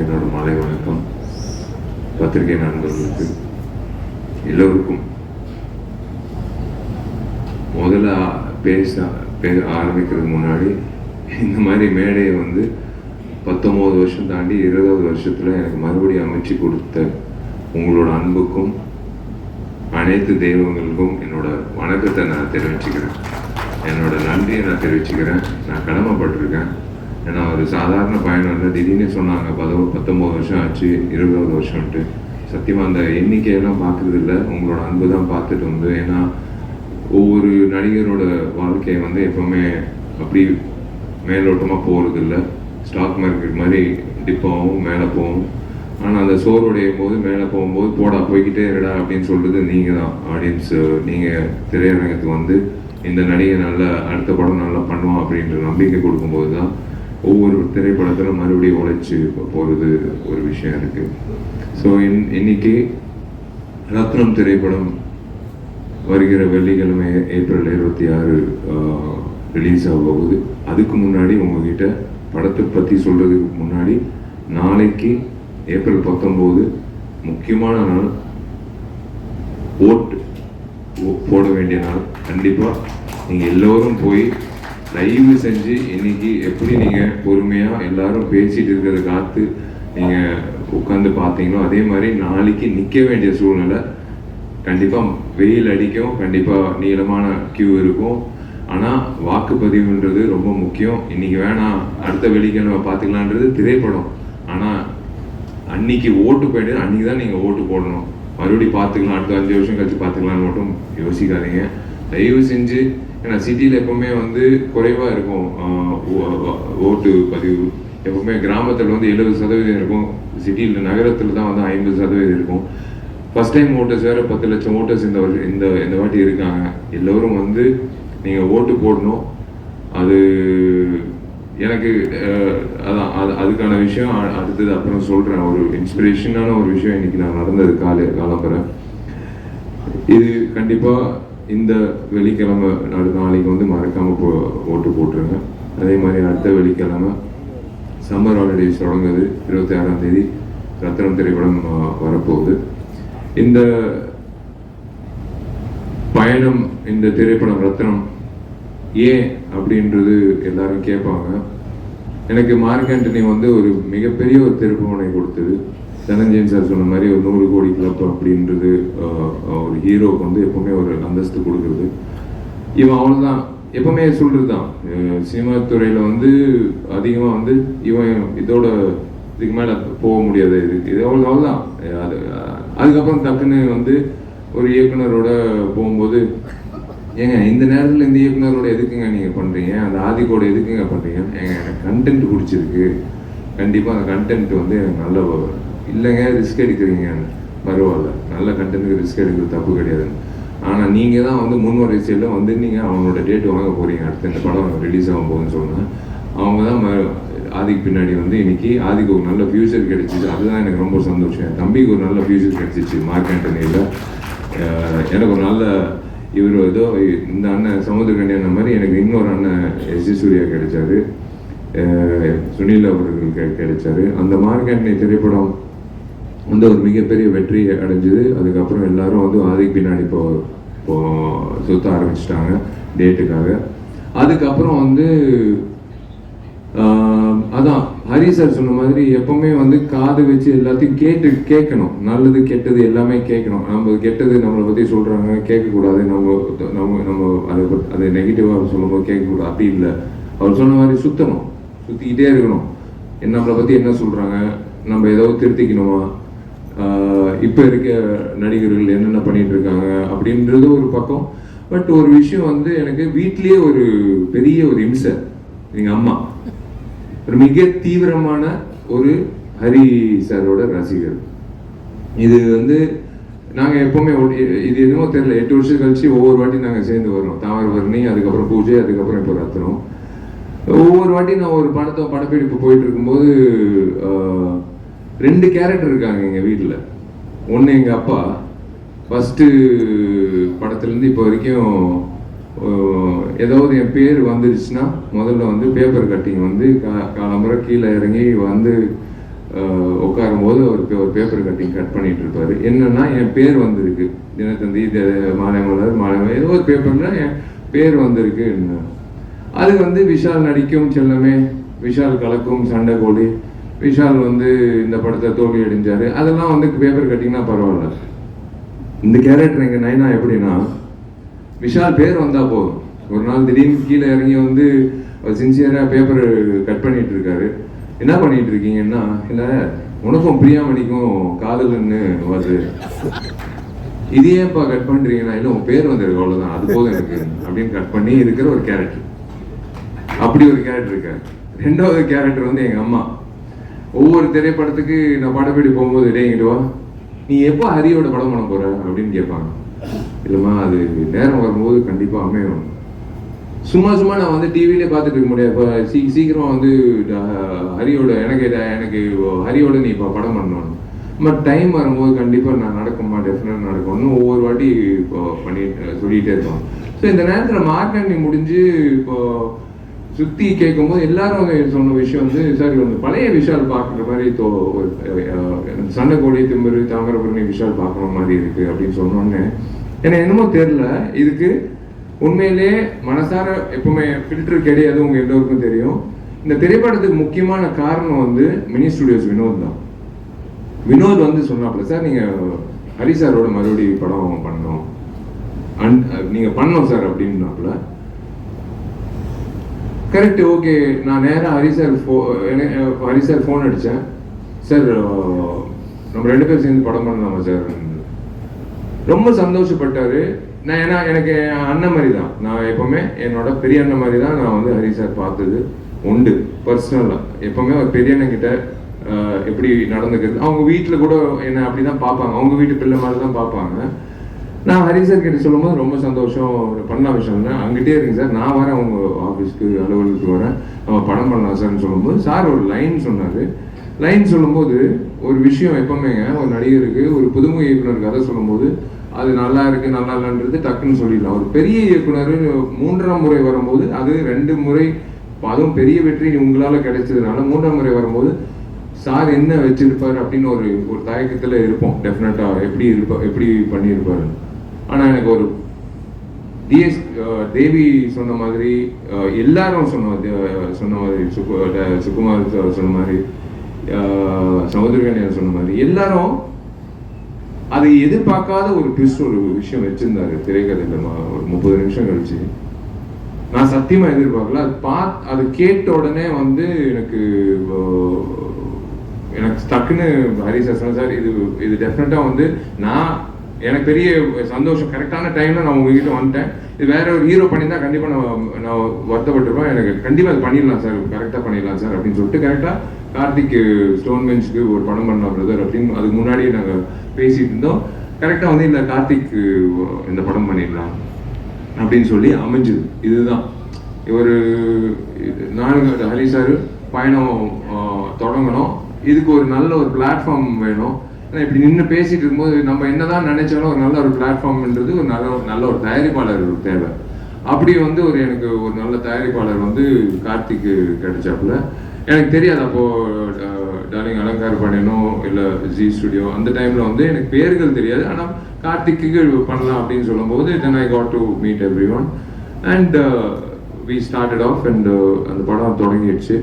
என்னோட மாலை வணக்கம். பத்திரிகை நண்பர்களுக்கு எல்லோருக்கும். முதல்ல பேச பே ஆரம்பிக்கிறதுக்கு முன்னாடி இந்த மாதிரி மேடையை வந்து பத்தொம்போது வருஷம் தாண்டி இருபதாவது வருஷத்தில் எனக்கு மறுபடியும் அமைச்சு கொடுத்த உங்களோட அன்புக்கும் அனைத்து தெய்வங்களுக்கும் என்னோட வணக்கத்தை நான் தெரிவிச்சுக்கிறேன். என்னோட நன்றியை நான் தெரிவிச்சுக்கிறேன். நான் கடமைப்பட்டிருக்கேன். ஏன்னா ஒரு சாதாரண பயணம் இல்லை. திடீர்னு சொன்னாங்க பதவ பத்தொம்போது வருஷம் ஆச்சு இருபதாவது வருஷம்ட்டு சத்தியமாக அந்த எண்ணிக்கையெல்லாம் பார்க்கறது இல்லை. உங்களோட அன்பு தான் பார்த்துட்டு வந்து ஏன்னா ஒவ்வொரு நடிகரோட வாழ்க்கையை வந்து எப்பவுமே அப்படி மேலோட்டமாக போகிறது இல்லை. ஸ்டாக் மார்க்கெட் மாதிரி டிப்பாகவும் மேலே போகும் ஆனால் அந்த சோர்வுடைய உடையும் போது மேலே போகும்போது போடா போய்கிட்டே இருடா அப்படின்னு சொல்கிறது நீங்கள் தான். ஆடியன்ஸ் நீங்கள் திரையரங்கத்துக்கு வந்து இந்த நடிகை நல்லா அடுத்த படம் நல்லா பண்ணுவான் அப்படின்ற நம்பிக்கை கொடுக்கும்போது தான் ஒவ்வொரு திரைப்படத்தில் மறுபடியும் உழைச்சி போகிறது ஒரு விஷயம் இருக்குது ஸோ இன் இன்னைக்கு ரத்னம் திரைப்படம் வருகிற வெள்ளிக்கிழமை ஏப்ரல் இருபத்தி ஆறு ரிலீஸ் ஆக போகுது. அதுக்கு முன்னாடி உங்ககிட்ட படத்தை பற்றி சொல்கிறதுக்கு முன்னாடி நாளைக்கு ஏப்ரல் பத்தொம்போது முக்கியமான நாள். ஓட்டு ஓ- போட வேண்டிய நாள். கண்டிப்பாக நீங்கள் எல்லோரும் போய் தயவு செஞ்சு இன்னைக்கு எப்படி நீங்கள் பொறுமையாக எல்லாரும் பேசிட்டு இருக்கிறத காத்து நீங்கள் உட்காந்து பார்த்தீங்களோ அதே மாதிரி நாளைக்கு நிற்க வேண்டிய சூழ்நிலை கண்டிப்பாக வெயில் அடிக்கும் கண்டிப்பாக நீளமான கியூ இருக்கும். ஆனால் வாக்குப்பதிவுன்றது ரொம்ப முக்கியம். இன்னைக்கு வேணாம் அடுத்த வெள்ளிக்கிழமை பார்த்துக்கலான்றது திரைப்படம். ஆனால் அன்னைக்கு ஓட்டு போயிட்டு அன்றைக்கி தான் நீங்கள் ஓட்டு போடணும். மறுபடியும் பார்த்துக்கலாம் அடுத்த அஞ்சு வருஷம் கழிச்சு பார்த்துக்கலான்னு மட்டும் யோசிக்காதீங்க. தயவு செஞ்சு ஏன்னா சிட்டியில் எப்பவுமே வந்து குறைவாக இருக்கும் ஓட்டு பதிவு. எப்பவுமே கிராமத்தில் வந்து எழுபது சதவீதம் இருக்கும். சிட்டியில் நகரத்தில் தான் வந்து ஐம்பது சதவீதம் இருக்கும். ஃபர்ஸ்ட் டைம் ஓட்டர்ஸ் வேறு பத்து லட்சம் ஓட்டர்ஸ் இந்த வருஷம் இந்த இந்த வாட்டி இருக்காங்க. எல்லோரும் வந்து நீங்கள் ஓட்டு போடணும். அது எனக்கு அதான் அது அதுக்கான விஷயம். அடுத்தது அப்புறம் சொல்கிறேன் ஒரு இன்ஸ்பிரேஷனான ஒரு விஷயம் இன்னைக்கு நான் நடந்தது காலை காலம்பரை. இது கண்டிப்பாக இந்த வெள்ளிக்கிழமை நாடு நாளைக்கு வந்து மறக்காமல் போ ஓட்டு போட்டுருங்க. அதே மாதிரி அடுத்த வெள்ளிக்கிழமை சம்மர் ஹாலிடேஸ் தொடங்குது. இருபத்தி ஆறாம் தேதி ரத்னம் திரைப்படம் வரப்போகுது. இந்த பயணம் இந்த திரைப்படம் ரத்னம் ஏன் அப்படின்றது எல்லாரும் கேட்பாங்க. எனக்கு மார்க் ஆண்டனி வந்து ஒரு மிகப்பெரிய ஒரு திருப்புமுனை கொடுத்தது. தனஞ்சயன் சார் சொன்ன மாதிரி ஒரு நூறு கோடி கிளப் அப்படின்றது ஒரு ஹீரோவுக்கு வந்து எப்பவுமே ஒரு அந்தஸ்து கொடுக்குறது. இவன் அவ்வளோதான் எப்பவுமே சொல்றது தான் சினிமா துறையில் வந்து அதிகமாக வந்து இவன் இதோட இதுக்கு மேலே போக முடியாது. இது இது அவ்வளோ அவ்வளோதான் அது அதுக்கப்புறம் டக்குன்னு வந்து ஒரு இயக்குனரோட போகும்போது ஏங்க இந்த நேரத்தில் இந்த இயக்குனரோட எதுக்குங்க நீங்கள் பண்ணுறீங்க அந்த ஆதிக்கோட எதுக்குங்க பண்ணுறீங்க ஏங்க எனக்கு கண்டென்ட் பிடிச்சிருக்கு. கண்டிப்பாக அந்த கண்டென்ட் வந்து எனக்கு நல்ல இல்லைங்க ரிஸ்க் எடுக்கிறீங்க. பரவாயில்ல. நல்ல கண்டென்ட்டுக்கு ரிஸ்க் எடுக்கிறது தப்பு கிடையாது. ஆனால் நீங்கள் தான் வந்து முன்வரை வரிசையில் வந்து நீங்கள் அவனோட டேட் வாங்க போகிறீங்க அடுத்து இந்த படம் ரிலீஸ் ஆகும் போகுதுன்னு சொன்னேன் அவங்க தான் ம- ஆதிக்கு பின்னாடி வந்து இன்னைக்கு ஆதிக்கு ஒரு நல்ல ஃபியூச்சர் கிடைச்சிச்சு. அதுதான் எனக்கு ரொம்ப சந்தோஷம். என் தம்பிக்கு ஒரு நல்ல ஃபியூச்சர் கிடைச்சிச்சு மார்க் ஆண்டனியில் எனக்கு ஒரு நல்ல இவர் ஏதோ இந்த அண்ணன் சமுத்திரகண்டி அண்ணன் மாதிரி எனக்கு இன்னொரு அண்ணன் எஸ் ஜி சூர்யா கிடைச்சாரு. சுனில் அவர்கள் கிடைச்சாரு. அந்த மார்க் ஆண்டனி திரைப்படம் வந்து ஒரு மிகப்பெரிய வெற்றி அடைஞ்சிது. அதுக்கப்புறம் எல்லாரும் வந்து ஆதிக்கு பின்னாடி இப்போ இப்போ சுத்த ஆரம்பிச்சிட்டாங்க டேட்டுக்காக. அதுக்கப்புறம் வந்து அதான் ஹரி சார் சொன்ன மாதிரி எப்பவுமே வந்து காது வச்சு எல்லாத்தையும் கேட்டு கேட்கணும். நல்லது கெட்டது எல்லாமே கேட்கணும். நம்ம கெட்டது நம்மளை பற்றி சொல்கிறாங்க கேட்கக்கூடாது. நம்ம நம்ம நம்ம அதை அதை நெகட்டிவாக சொல்லும்போது கேட்கக்கூடாது. அப்படி இல்லை. அவர் சொன்ன மாதிரி சுத்தணும். சுற்றிக்கிட்டே இருக்கணும். நம்மளை பற்றி என்ன சொல்கிறாங்க நம்ம ஏதோ திருத்திக்கணுமா? இப்போ இருக்க நடிகர்கள் என்னென்ன பண்ணிட்டு இருக்காங்க அப்படின்றது ஒரு பக்கம். பட் ஒரு விஷயம் வந்து எனக்கு வீட்லேயே ஒரு பெரிய ஒரு இம்சை எங்கள் அம்மா. ஒரு மிக தீவிரமான ஒரு ஹரி சாரோட ரசிகர் இது வந்து நாங்கள் எப்போவுமே இது என்னமோ தெரியல எட்டு வருஷம் கழிச்சு ஒவ்வொரு வாட்டி நாங்கள் சேர்ந்து வரோம் தாமிரபரணி அதுக்கப்புறம் பூஜை அதுக்கப்புறம் இப்போ ரத்னம். ஒவ்வொரு வாட்டி நான் ஒரு படத்தை படப்பிடிப்பு போயிட்டு இருக்கும்போது ரெண்டு கேரக்டர் இருக்காங்க எங்கள் வீட்டில் ஒன்று எங்கள் அப்பா. ஃபஸ்ட்டு படத்துலேருந்து இப்போ வரைக்கும் ஏதாவது என் பேர் வந்துருச்சுன்னா முதல்ல வந்து பேப்பர் கட்டிங் வந்து கா காலம்புரை கீழே இறங்கி வந்து உட்காரும் போது ஒரு ஒரு பேப்பர் கட்டிங் கட் பண்ணிட்டு இருப்பாரு. என்னன்னா என் பேர் வந்திருக்கு. தினத்தந்தி மாலை மலர் மாலை மலர், ஏதோ ஒரு பேப்பர்னா என் பேர் வந்திருக்கு அது வந்து விஷால் நடிக்கும் செல்லமே. விஷால் கலக்கும் சண்டை கோழி விஷால் வந்து இந்த படத்தை தோல்வி அடைஞ்சாரு. அதெல்லாம் வந்து பேப்பர் கட்டிங்கன்னா பரவாயில்ல. இந்த கேரக்டர் எங்க நைனா எப்படின்னா விஷால் பேர் வந்தா போதும். ஒரு நாள் திடீர்னு கீழே இறங்கி வந்து சின்சியரா பேப்பர் கட் பண்ணிட்டு இருக்காரு. என்ன பண்ணிட்டு இருக்கீங்கன்னா இல்லை உனக்கும் பிரியாமணிக்கும் காதல்னு வருது? இது ஏன்ப்பா கட் பண்ணுறீங்கன்னா இல்லை உன் பேர் வந்திருக்கு அவ்வளவுதான். அது போதும் எனக்கு அப்படின்னு கட் பண்ணி இருக்கிற ஒரு கேரக்டர் அப்படி ஒரு கேரக்டர் இருக்காரு. ரெண்டாவது கேரக்டர் வந்து எங்க அம்மா. ஒவ்வொரு திரைப்படத்துக்கு நான் படப்பிடி போகும்போது இடையிடுவா நீ எப்போ ஹரியோட படம் பண்ண போற? அப்படின்னு கேட்பாங்க. இல்லைம்மா அது நேரம் வரும்போது கண்டிப்பாக அமையும். சும்மா சும்மா நான் வந்து டிவிலே பார்த்துட்டு இருக்க முடியாது. இப்போ சீ சீக்கிரமாக வந்து ஹரியோட எனக்கு எனக்கு ஹரியோட நீ இப்போ படம் பண்ணணும். பட் டைம் வரும்போது கண்டிப்பாக நான் நடக்குமா. டெஃபினட் நடக்கும்னு ஒவ்வொரு வாட்டி இப்போ பண்ணி சொல்லிகிட்டே இருப்பான் ஸோ இந்த நேரத்தில் மார்க்கெட்டிங் முடிஞ்சு இப்போ சுத்தி கேட்கும்போது எல்லாரும் வந்து சொன்ன விஷயம் வந்து சார் வந்து பழைய விஷால் பார்க்குற மாதிரி தோ சண்டை அஹ், சண்டைக்கோழி திம்பரு தாமிரபரணி விஷால் பார்க்குற மாதிரி இருக்கு அப்படின்னு சொன்னோன்னே எனக்கு என்னமோ தெரியல. இதுக்கு உண்மையிலே மனசார எப்பவுமே ஃபில்டர் கிடையாது உங்க எல்லோருக்கும் தெரியும். இந்த திரைப்படத்துக்கு முக்கியமான காரணம் வந்து மினி ஸ்டுடியோஸ் வினோத் தான். வினோத் வந்து சொன்னாப்புல சார் நீங்க ஹரி சாரோட மறுபடி படம் பண்ணணும். அண்ட் நீங்க பண்ணணும் சார் அப்படின்னாப்புல கரெக்ட் ஓகே நான் நேராக ஹரி சார் ஃபோ ஹரி சார் ஃபோன் அடித்தேன் சார் நம்ம ரெண்டு பேரும் சேர்ந்து படம் பண்ணலாமா சார் ரொம்ப சந்தோஷப்பட்டாரு. நான் ஏன்னா எனக்கு என் அண்ணன் மாதிரி தான் நான் எப்போவுமே என்னோட பெரிய அண்ணன் மாதிரி தான் நான் வந்து ஹரி சார் பார்த்தது. உண்டு பர்சனலாக எப்போவுமே ஒரு பெரிய அண்ணன் கிட்ட எப்படி நடந்துக்கிறது. அவங்க வீட்டில் கூட என்னை அப்படி தான் பார்ப்பாங்க. அவங்க வீட்டு பிள்ளை மாதிரி தான் பார்ப்பாங்க. நான் ஹரி சார் கிட்ட சொல்லும்போது ரொம்ப சந்தோஷம் பண்ண விஷயம் அங்கிட்டே இருக்கு சார். நான் வரேன் உங்க ஆஃபீஸ்க்கு அலுவலகத்துக்கு வரேன். நம்ம படம் பண்ணலாம் சார்னு சொல்லும்போது சார் ஒரு லைன் சொன்னாரு. லைன் சொல்லும்போது ஒரு விஷயம் எப்பவுமேங்க ஒரு நடிகருக்கு ஒரு புதுமுக இயக்குனர் கதை சொல்லும்போது அது நல்லா இருக்கு நல்லா இல்லைன்றது டக்குன்னு சொல்லிடலாம். ஒரு பெரிய இயக்குனர் மூன்றாம் முறை வரும்போது அது ரெண்டு முறை அதுவும் பெரிய வெற்றி உங்களால கிடைச்சதுனால மூன்றாம் முறை வரும்போது சார் என்ன வச்சிருப்பார் அப்படின்னு ஒரு ஒரு தயக்கத்துல இருப்போம். டெஃபினட்டா எப்படி இருப்பா எப்படி பண்ணியிருப்பாரு ஆனால் எனக்கு ஒரு டிஎஸ் தேவி சொன்ன மாதிரி எல்லாரும் சொன்ன சொன்ன மாதிரி சுகு ட- சுகுமார் சார் சொன்ன மாதிரி அஹ், சொன்ன மாதிரி எல்லாரும் அதை எதிர்பார்க்காத ஒரு ட்விஸ்ட் ஒரு விஷயம் வச்சிருந்தாரு திரைக்கதையில் ஒரு முப்பது நிமிஷம் கழிச்சு. நான் சத்தியமா எதிர்பார்க்கல. அது பாத் அது கேட்ட உடனே வந்து எனக்கு எனக்கு டக்குன்னு ஹரி சார் சார் இது இது டெஃபினட்டா வந்து நான் எனக்கு பெரிய சந்தோஷம். கரெக்டான டைம்ல நான் உங்ககிட்ட வந்துட்டேன். இது வேற ஒரு ஹீரோ பண்ணியிருந்தா கண்டிப்பா நான் நான் வருத்தப்பட்டிருப்பேன். எனக்கு கண்டிப்பா அது பண்ணிடலாம் சார். கரெக்டா பண்ணிடலாம் சார் அப்படின்னு சொல்லிட்டு கரெக்டா கார்த்திக் ஸ்டோன் பெஞ்சுக்கு ஒரு படம் பண்ணலாம் பிரதர் அப்படின்னு அதுக்கு முன்னாடியே நாங்க பேசிட்டு இருந்தோம். கரெக்டா வந்து இந்த கார்த்திக் இந்த படம் பண்ணிடலாம் அப்படின்னு சொல்லி அமைஞ்சது. இதுதான். ஒரு நானுங்க ஹரி சார் பயணம் தொடங்கணும். இதுக்கு ஒரு நல்ல ஒரு பிளாட்ஃபார்ம் வேணும். ஆனால் இப்படி நின்று பேசிட்டு இருக்கும்போது நம்ம என்னதான் நினைச்சாலும் ஒரு நல்ல ஒரு பிளாட்ஃபார்ம்ன்றது ஒரு நல்ல நல்ல ஒரு தயாரிப்பாளர் தேவை. அப்படி வந்து ஒரு எனக்கு ஒரு நல்ல தயாரிப்பாளர் வந்து கார்த்திக்கு கிடைச்சாப்புல. எனக்கு தெரியாது அப்போது டார்லிங் அலங்கார் பண்ணணும் இல்லை ஜி ஸ்டுடியோ அந்த டைமில் வந்து எனக்கு பேர்கள் தெரியாது. ஆனால் கார்த்திக்கு பண்ணலாம் அப்படின்னு சொல்லும்போது then I got to meet everyone and we started off and அந்த படம் தொடங்கிடுச்சு.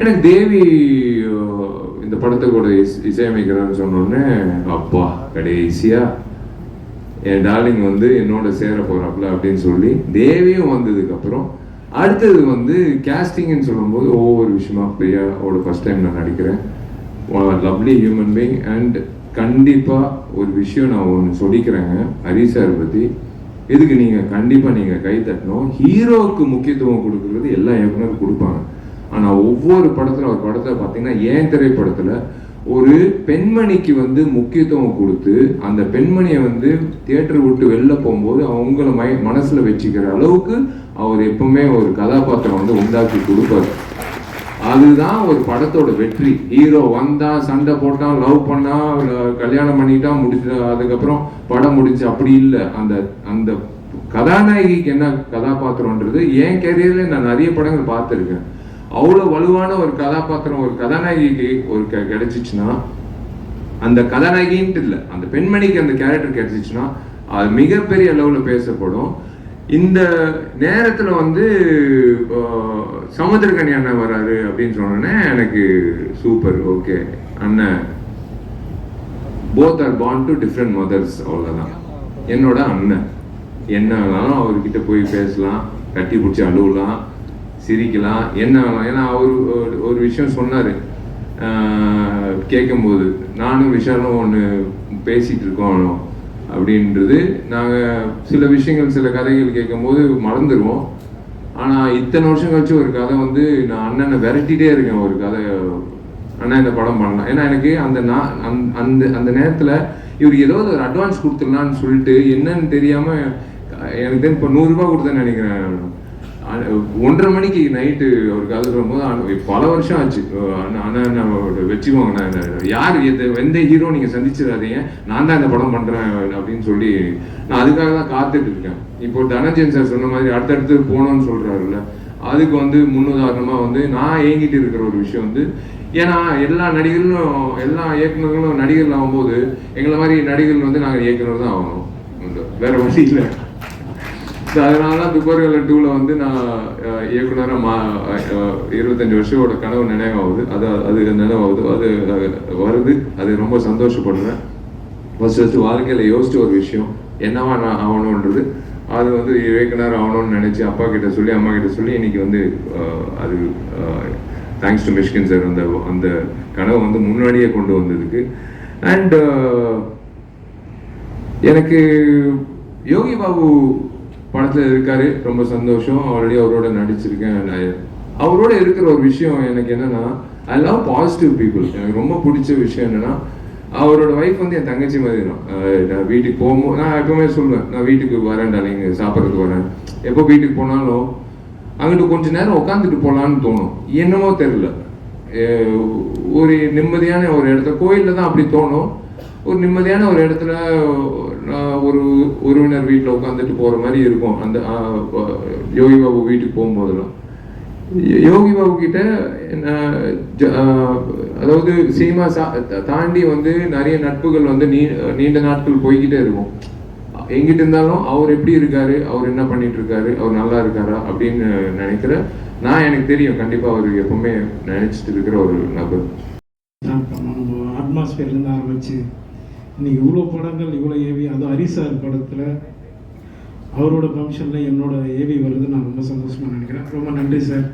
எனக்கு தேவி இந்த படத்துக்கூட இஸ் இசையமைக்கிறான்னு சொன்னோடனே அப்பா கடைசியா என் டார்லிங் வந்து என்னோட சேர போகிறாப்புல அப்படின்னு சொல்லி தேவியும் வந்ததுக்கு அப்புறம் அடுத்தது வந்து கேஸ்டிங்னு சொல்லும்போது ஒவ்வொரு விஷயமா பிரியாவோட ஃபர்ஸ்ட் டைம் நான் நடிக்கிறேன். லவ்லி ஹியூமன் பீங் அண்ட் கண்டிப்பாக ஒரு விஷயம் நான் ஒன்று சொல்லிக்கிறேங்க ஹரி சார் பற்றி இதுக்கு நீங்கள் கண்டிப்பாக நீங்கள் கை தட்டணும். ஹீரோவுக்கு முக்கியத்துவம் கொடுக்குறது எல்லா இயக்குனரும் கொடுப்பாங்க. ஆனா ஒவ்வொரு படத்துல ஒரு படத்தை பார்த்தீங்கன்னா ஏன் திரைப்படத்துல ஒரு பெண்மணிக்கு வந்து முக்கியத்துவம் கொடுத்து அந்த பெண்மணியை வந்து தியேட்டர் விட்டு வெளில போகும்போது அவங்கள மை மனசுல வச்சுக்கிற அளவுக்கு அவர் எப்பவுமே ஒரு கதாபாத்திரம் வந்து உண்டாக்கி கொடுப்பாரு. அதுதான் ஒரு படத்தோட வெற்றி. ஹீரோ வந்தா சண்டை போட்டான் லவ் பண்ணா கல்யாணம் பண்ணிட்டா முடிச்சு அதுக்கப்புறம் படம் முடிச்சு அப்படி இல்லை. அந்த அந்த கதாநாயகிக்கு என்ன கதாபாத்திரம்ன்றது என் கேரியர்ல நான் நிறைய படங்கள் பார்த்துருக்கேன். அவ்வளோ வலுவான ஒரு கதாபாத்திரம் ஒரு கதாநாயகிக்கு ஒரு க கிடைச்சிச்சுன்னா அந்த கதாநாயகின்ட்டு இல்லை அந்த பெண்மணிக்கு அந்த கேரக்டர் கிடைச்சிச்சுன்னா அது மிகப்பெரிய அளவில் பேசப்படும். இந்த நேரத்தில் வந்து சமுத்திரக்கணி அண்ணன் வராரு அப்படின்னு சொன்னோடனே எனக்கு சூப்பர் ஓகே அண்ணன் both are born to different mothers அவ்வளோதான் என்னோட அண்ணன். என்ன வேணாலும் அவர்கிட்ட போய் பேசலாம் கட்டி பிடிச்சி அழுவலாம். சிரிக்கலாம். என்ன ஏன்னா அவர் ஒரு- ஒரு விஷயம் சொன்னார். கேட்கும்போது நானும் விஷாலும் ஒன்று பேசிகிட்டு இருக்கோம் அப்படின்றது. நாங்கள் சில விஷயங்கள் சில கதைகள் கேட்கும்போது மறந்துடுவோம் ஆனால் இத்தனை வருஷம் கழிச்சு ஒரு கதை வந்து நான் அண்ணனை விரட்டிகிட்டே இருக்கேன் ஒரு கதை. அண்ணா இந்த படம் பண்ணலாம். ஏன்னா எனக்கு அந்த நான் அந்த- அந்த அந்த நேரத்தில் இவர் ஏதோ ஒரு அட்வான்ஸ் கொடுத்துடலான்னு சொல்லிட்டு என்னன்னு தெரியாமல் எனக்கு தெரிஞ்சு இப்போ நூறுரூபா கொடுத்தேன்னு நினைக்கிறேன் ஒன்றரை மணிக்கு நைட்டு ஒரு கதை போது பல வருஷம் ஆச்சு. அண்ணா அண்ணா அண்ணா வச்சுக்கோங்க யார்? எந்த எந்த ஹீரோ நீங்கள் சந்திச்சிடாதீங்க. நான் தான் இந்த படம் பண்ணுறேன் அப்படின்னு சொல்லி நான் அதுக்காக தான் காத்துட்டு இருக்கேன். இப்போ தனஞ்சயன் சார் சொன்ன மாதிரி அடுத்தடுத்து போகணும்னு சொல்கிறாருல்ல அதுக்கு வந்து முன்னுதாரணமாக வந்து நான் ஏங்கிட்டு இருக்கிற ஒரு விஷயம் வந்து ஏன்னா எல்லா நடிகர்களும் எல்லா இயக்குனர்களும் நடிகர்கள் ஆகும்போது எங்களை மாதிரி நடிகர்கள் வந்து நாங்கள் இயக்குனர் தான் ஆகணும். வேற வழி இல்லை. So, அதனால தான் துப்பர்கல டூவில் வந்து நான் இயக்குனராக மா இருபத்தஞ்சி இருபத்தஞ்சு வருஷத்தோட கனவு நினைவாகுது. அது அது நினைவாகுது. அது வருது. அது ரொம்ப சந்தோஷப்படுறேன் ஃபர்ஸ்ட் ஃபஸ்ட்டு வாழ்க்கையில் யோசிச்ச ஒரு விஷயம். என்னவா நான் ஆகணுன்றது. அது வந்து இயக்குனர் ஆகணும்னு நினச்சி அப்பா கிட்ட சொல்லி அம்மா கிட்ட சொல்லி இன்னைக்கு வந்து அது தேங்க்ஸ் டு மிஷ்கின் சார் அந்த அந்த கனவை வந்து முன்னாடியே கொண்டு வந்ததுக்கு. அண்ட் எனக்கு யோகி பாபு படத்தில் இருக்காரு ரொம்ப சந்தோஷம். ஆல்ரெடி அவரோட நடிச்சிருக்கேன். நான் அவரோட இருக்கிற ஒரு விஷயம் எனக்கு என்னன்னா ஐ லவ் பாசிட்டிவ் பீப்புள் எனக்கு ரொம்ப பிடிச்ச விஷயம் என்னன்னா அவரோட ஒய்ஃப் வந்து என் தங்கச்சி மாதிரி தான். நான் வீட்டுக்கு போகும்போது நான் எப்பவுமே சொல்லுவேன் நான் வீட்டுக்கு வரேன்டா நீங்க சாப்பிட்றதுக்கு வரேன். எப்போ வீட்டுக்கு போனாலும் அங்கிட்டு கொஞ்ச நேரம் உட்காந்துட்டு போகலான்னு தோணும். என்னமோ தெரில ஒரு நிம்மதியான ஒரு இடத்த கோயிலில் தான் அப்படி தோணும். ஒரு நிம்மதியான ஒரு இடத்துல நான் ஒரு உறவினர் வீட்டில் உட்காந்துட்டு போகிற மாதிரி இருக்கும். அந்த யோகி பாபு வீட்டுக்கு போகும்போதெல்லாம். யோகி பாபு கிட்ட நான் அதாவது சினிமா சா- தாண்டி வந்து நிறைய நட்புகள் வந்து நீ நீண்ட நாட்கள் போய்கிட்டே இருக்கும். எங்கிட்ட இருந்தாலும் அவர் எப்படி இருக்காரு அவர் என்ன பண்ணிட்டு இருக்காரு அவர் நல்லா இருக்காரா அப்படின்னு நினைக்கிற நான் எனக்கு தெரியும். கண்டிப்பா அவர் எப்பவுமே நினைச்சிட்டு இருக்கிற ஒரு நபர். ஸ்டார்ட் ஆரம்பிச்சு இன்னைக்கு இவ்வளோ படங்கள் இவ்வளோ ஏவி அதுவும் ஹரிசார் படத்தில் அவரோட ஃபங்க்ஷனில் என்னோட ஏவி வருது. நான் ரொம்ப சந்தோஷமாக நினைக்கிறேன். ரொம்ப நன்றி சார்.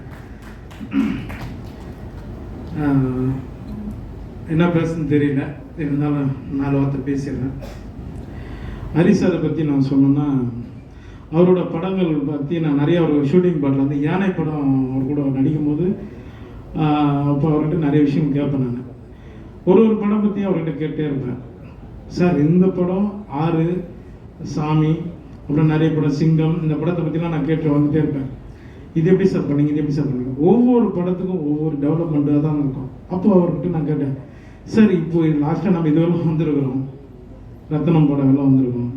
என்ன பேசுன்னு தெரியல. இருந்தாலும் நாலு வார்த்தை பேசிடுறேன். ஹரிசாரை பற்றி நான் சொன்னேன்னா அவரோட படங்கள் பற்றி நான் நிறைய அவர் ஷூட்டிங் பாட்டில் வந்து யானை படம் அவர் கூட நடிக்கும்போது அப்போ அவர்கிட்ட நிறைய விஷயம் கேட்பேன் நான். ஒரு ஒரு படம் பற்றி அவர்கிட்ட கேட்டே இருப்பேன். சார் இந்த படம் ஆறு சாமி அப்புறம் நிறைய படம் சிங்கம் இந்த படத்தை பற்றிலாம் நான் கேட்டு வந்துட்டே இருப்பேன். இது எப்படி சார் பண்ணீங்க? இது எப்படி சார் பண்ணீங்க? ஒவ்வொரு படத்துக்கும் ஒவ்வொரு டெவலப்மெண்ட்டாக தான் இருக்கும். அப்போ அவர்கிட்ட நான் கேட்டேன் சார் இப்போ லாஸ்ட்டாக நம்ம இதுவரைக்கும் வந்திருக்கிறோம். ரத்தனம் படம் எல்லாம் வந்திருக்கோம்.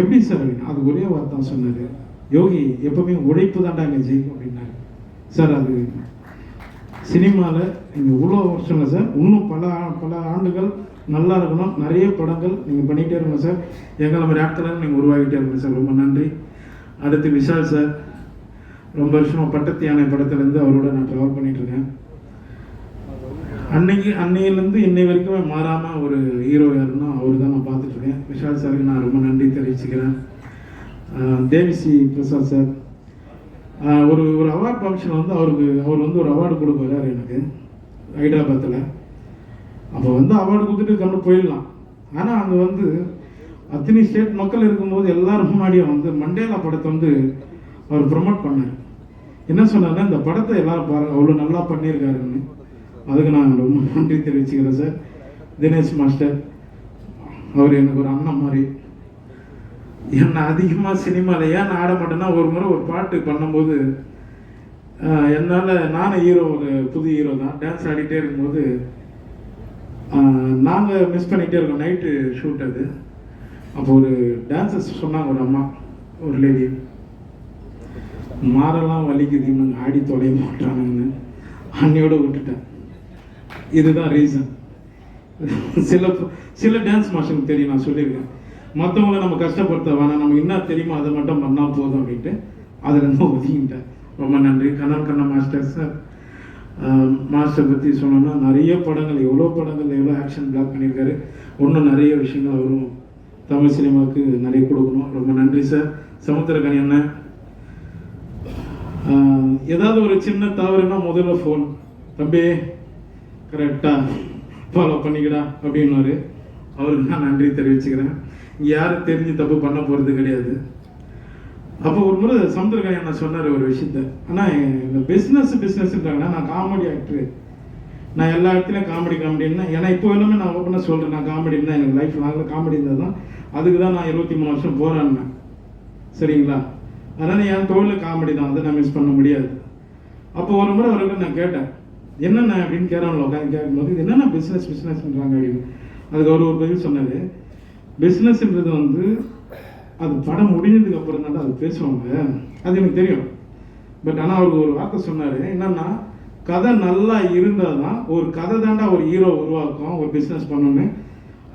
எப்படி சார் அப்படின்னு அது ஒரே வார்த்தை சொன்னார். யோகி எப்பவுமே உழைப்பு தாண்டாங்க இங்கே ஜெயிக்கும் அப்படின்னாரு. சார் அது சினிமாவில் நீங்கள் இவ்வளோ வருஷம் இல்லை சார் இன்னும் பல பல ஆண்டுகள் நல்லா இருக்கணும். நிறைய படங்கள் நீங்கள் பண்ணிகிட்டே இருக்கணும் சார். எங்களை மாதிரி ஆட்களை நீங்கள் உருவாகிட்டே இருக்கணும் சார். ரொம்ப நன்றி. அடுத்து விஷால் சார். ரொம்ப வருஷமாக பட்டத்து யானை படத்துலேருந்து அவரோட நான் ட்ராவல் பண்ணிகிட்ருக்கேன் அன்னைக்கு அன்னையிலேருந்து இன்னை வரைக்குமே மாறாமல் ஒரு ஹீரோ யாருன்னா அவர் தான் நான் பார்த்துட்ருக்கேன் விஷால் சாருக்கு நான் ரொம்ப நன்றி தெரிவிச்சுக்கிறேன். தேவிசி தேவிஸ்ரீ பிரசாத் சார். ஒரு ஒரு அவார்ட் ஃபங்க்ஷன் வந்து அவருக்கு அவர் வந்து ஒரு அவார்டு கொடுப்பாரு எனக்கு ஹைதராபாத்தில் அப்போ வந்து அவார்டு கொடுத்துட்டு கண்டு போயிடலாம். ஆனால் அங்கே வந்து அத்தனை ஸ்டேட் மக்கள் இருக்கும்போது எல்லாரும் முன்னாடியும் வந்து மண்டேலா படத்தை வந்து அவர் ப்ரொமோட் பண்ணார். என்ன சொன்னார்னா இந்த படத்தை எல்லாரும் பாருங்க அவ்வளோ நல்லா பண்ணியிருக்காருன்னு. அதுக்கு நான் ரொம்ப நன்றி தெரிவிச்சுக்கிறேன் சார். தினேஷ் மாஸ்டர் அவர் எனக்கு ஒரு அண்ணன் மாதிரி. என்னை அதிகமாக சினிமாவில் ஏன் நான் ஆட மாட்டேன்னா ஒரு முறை ஒரு பாட்டு பண்ணும்போது என்னால் நானும் ஹீரோ ஒரு புது ஹீரோ தான். டான்ஸ் ஆடிட்டே இருக்கும்போது நாங்கள் மிஸ் பண்ணிகிட்டே இருக்கோம். நைட்டு ஷூட் அது. அப்போ ஒரு டான்ஸர்ஸ் சொன்னாங்க ஒரு அம்மா ஒரு லேடி மாறெல்லாம் வலிக்குது ஆடி தொலைய மாட்டானுங்கன்னு. அன்னையோட விட்டுட்டேன். இதுதான் ரீசன் சில சில டான்ஸ் மாஸ்டருக்கு தெரியும் நான் சொல்லியிருக்கேன். மற்றவங்கள நம்ம கஷ்டப்படுத்த வேணாம். நமக்கு என்ன தெரியுமோ அதை மட்டும் பண்ணால் போதும் அப்படின்ட்டு அதில் ரொம்ப ஒதுங்கிட்டேன். ரொம்ப நன்றி. Kannan Kannan master sir master பற்றி சொன்னோன்னா நிறைய படங்கள் எவ்வளோ படங்கள் எவ்வளோ ஆக்ஷன் பிளாக் பண்ணியிருக்காரு. இன்னும் நிறைய விஷயங்கள் அவரும் தமிழ் சினிமாவுக்கு நிறைய கொடுக்கணும். ரொம்ப நன்றி சார் சமுத்திரக்கணி அண்ணன் ஏதாவது ஒரு சின்ன தவறுனா முதல்ல ஃபோன் தம்பி கரெக்டாக ஃபாலோ பண்ணிக்கடா அப்படின்னாரு அவருக்கு நான் நன்றி தெரிவிச்சுக்கிறேன். யாரும் தெரிஞ்சு தப்பு பண்ண போகிறது கிடையாது. அப்போ ஒரு முறை சமுத்திரகாரி அண்ணா சொன்னார் ஒரு விஷயத்த? ஆனால் இந்த பிஸ்னஸ் பிஸ்னஸ்ன்றாங்கன்னா நான் காமெடி ஆக்டரு நான் எல்லா இடத்துலையும் காமெடி காமெடின்னா ஏன்னா இப்போ எல்லாமே நான் ஓப்பனாக சொல்கிறேன் நான் காமெடின்னா எனக்கு லைஃப் லாங்கில் காமெடி இருந்தால் தான் அதுக்கு தான் நான் இருபத்தி மூணு வருஷம் போராடினேன் சரிங்களா? அதனால் என் தொழில் காமெடி தான் அதை நான் மிஸ் பண்ண முடியாது. அப்போ ஒரு முறை அவர்கிட்ட நான் கேட்டேன் என்னென்ன அப்படின்னு கேரவனில் உட்காந்து கேட்கும்போது என்னென்ன பிஸ்னஸ் பிஸ்னஸ்ன்றாங்க அப்படின்னு. அதுக்கு அவர் ஒரு பதில் சொன்னார் பிஸ்னஸ்ன்றது வந்து அது படம் முடிஞ்சதுக்கு அப்புறம் தான் அது பேசுவாங்க. அது எனக்கு தெரியும். பட் ஆனால் அவர் ஒரு வார்த்தை சொன்னார். என்னன்னா கதை நல்லா இருந்தால் தான் ஒரு கதை தாண்டா ஒரு ஹீரோ உருவாக்கும் ஒரு பிஸ்னஸ் பண்ணணும்னு.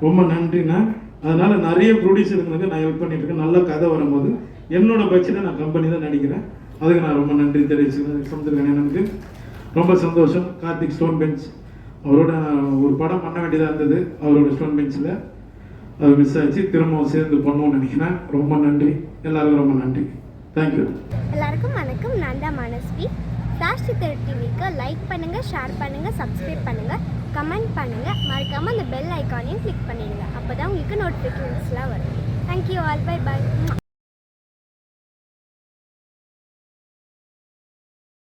ரொம்ப நன்றிண்ணா. அதனால நிறைய ப்ரொடியூசருங்களுக்கு நான் ஹெல்ப் பண்ணிட்டு இருக்கேன். நல்ல கதை வரும்போது என்னோட பட்ஜெட்டை நான் கம்பெனி தான் நடிக்கிறேன். அதுக்கு நான் ரொம்ப நன்றி தெரிவிச்சுக்கிறேன். சமுத்திரகன் எனக்கு. ரொம்ப சந்தோஷம். கார்த்திக் ஸ்டோன் பெஞ்ச் அவரோட ஒரு படம் பண்ண வேண்டியதாக இருந்தது. அவரோட ஸ்டோன் பெஞ்சில் அது மிஸ் ஆச்சு திரும்பவும் சேர்ந்து பண்ணுவோம்னு நினைக்கிறேன். ரொம்ப நன்றி. எல்லாருக்கும் ரொம்ப நன்றி. தேங்க்யூ எல்லாருக்கும் வணக்கம். நான் தான் மனஸ்வி. சாஷ்டி தெரு டிவிக்கு லைக் பண்ணுங்கள் ஷேர் பண்ணுங்கள் சப்ஸ்கிரைப் பண்ணுங்கள் கமெண்ட் பண்ணுங்கள் மறக்காமல் அந்த பெல் ஐக்கானையும் கிளிக் பண்ணிடுங்க. அப்போ தான் உங்களுக்கு நோட்டிஃபிகேஷன்ஸ்லாம் வரும். Thank you all by by